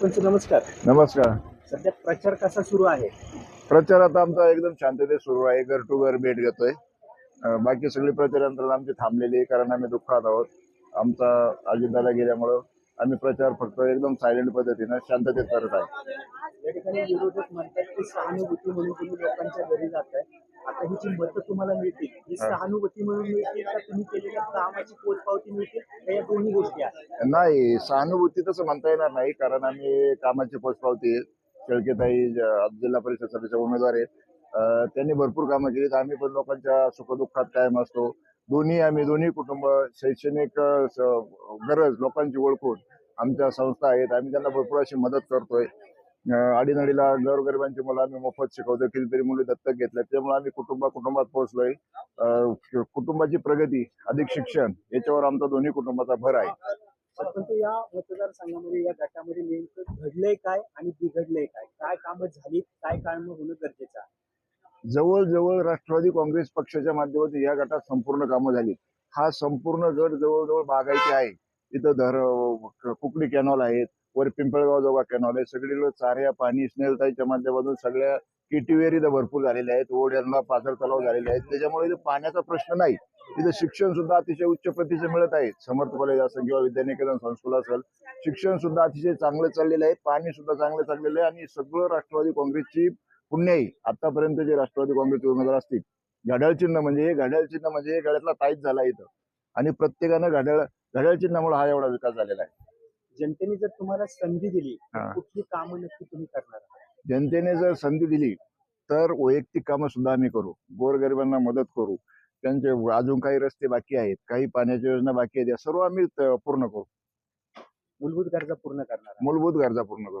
सरपंच नमस्कार. नमस्कार. सध्या प्रचार कसा सुरू आहे? प्रचार आता आमचा एकदम शांततेत सुरू आहे. घर टू घर भेट घेतोय. अं, बाकी सगळी प्रचार यंत्रणा आमची थांबलेली आहे कारण आम्ही दुःखात आहोत. आमचा अजिंदाला गेल्यामुळं आम्ही प्रचार फक्त एकदम सायलेंट पद्धतीनं शांततेत करत आहे. या ठिकाणी विरोधक म्हणतात की सहानुभूती म्हणून तुम्ही लोकांच्या घरी जाताय. आता ही जी मतं तुम्हाला मिळतील. ही सहानुभूती म्हणून मिळतील का तुम्ही केलेल्या कामाची पोचपावती मिळतील? का या दोन्ही गोष्टी आहेत. नाही सहानुभूती तसं म्हणता येणार नाही कारण आम्ही कामाची पोचपावती. शेळकेताई जिल्हा परिषद सदस्य उमेदवार आहेत. त्यांनी भरपूर कामं केलीत. आम्ही पण लोकांच्या सुखदुःखात कायम असतो. दोन्ही आम्ही दोन्ही कुटुंब शैक्षणिक गरज लोकांची ओळखून आमच्या संस्था आहेत. आम्ही त्यांना भरपूर अशी मदत करतोय. अडीनडीला गौरगरिबांची मुलं आम्ही मोफत शिकवतो. कितीतरी मुली दत्तक घेतल्या त्यामुळे आम्ही कुटुंबा कुटुंबात पोहोचलोय. कुटुंबाची प्रगती अधिक शिक्षण याच्यावर आमचा दोन्ही कुटुंबाचा भर आहे. सरपंच या मतदारसंघामध्ये या गटामध्ये नेमकं घडलंय काय आणि बिघडलंय काय? काय कामं झालीत? काय कामं होणं गरजेचं आहे? जवळजवळ राष्ट्रवादी काँग्रेस पक्षाच्या माध्यमातून या गटात संपूर्ण कामं झाली हा संपूर्ण गट जवळजवळ बागायती आहे. इथं धर कुकडी कॅनॉल आहेत वर पिंपळगाव जोगा कॅनॉल आहे सगळीकडे चाऱ्या पाणी स्नेलताईच्या माध्यमातून सगळ्या किटीवेरी इथं भरपूर झालेल्या आहेत ओढ्यांना पाझर तलाव झालेले आहेत. त्याच्यामुळे इथं पाण्याचा प्रश्न नाही. इथं शिक्षण सुद्धा अतिशय उच्च प्रतीचे मिळत आहे. समर्थ कॉलेज असेल किंवा विद्यानिकेतन संस्कुल असेल शिक्षण सुद्धा अतिशय चांगलं चाललेलं आहे पाणी सुद्धा चांगलं चाललेलं आहे आणि सगळं राष्ट्रवादी काँग्रेसची पुण्याई आतापर्यंत जे राष्ट्रवादी काँग्रेसचे उमेदवार असतील घड्याळ चिन्ह म्हणजे हे घड्याळ चिन्ह म्हणजे हे गळ्यातला ताईच झाला इथं. आणि प्रत्येकानं घड्याळ घड्याळ चिन्हामुळे हा एवढा विकास झालेला आहे. जनतेने जर तुम्हाला संधी दिली तर हा. कुठली कामं नक्की तुम्ही करणार आहात? जनतेने जर संधी दिली तर वैयक्तिक कामं सुद्धा आम्ही करू. गोरगरिबांना मदत करू. त्यांचे अजून काही रस्ते बाकी आहेत काही पाण्याच्या योजना बाकी आहेत या सर्व आम्ही त- पूर्ण करू. मूलभूत गरजा पूर्ण करणार आहात. मूलभूत गरजा पूर्ण करू.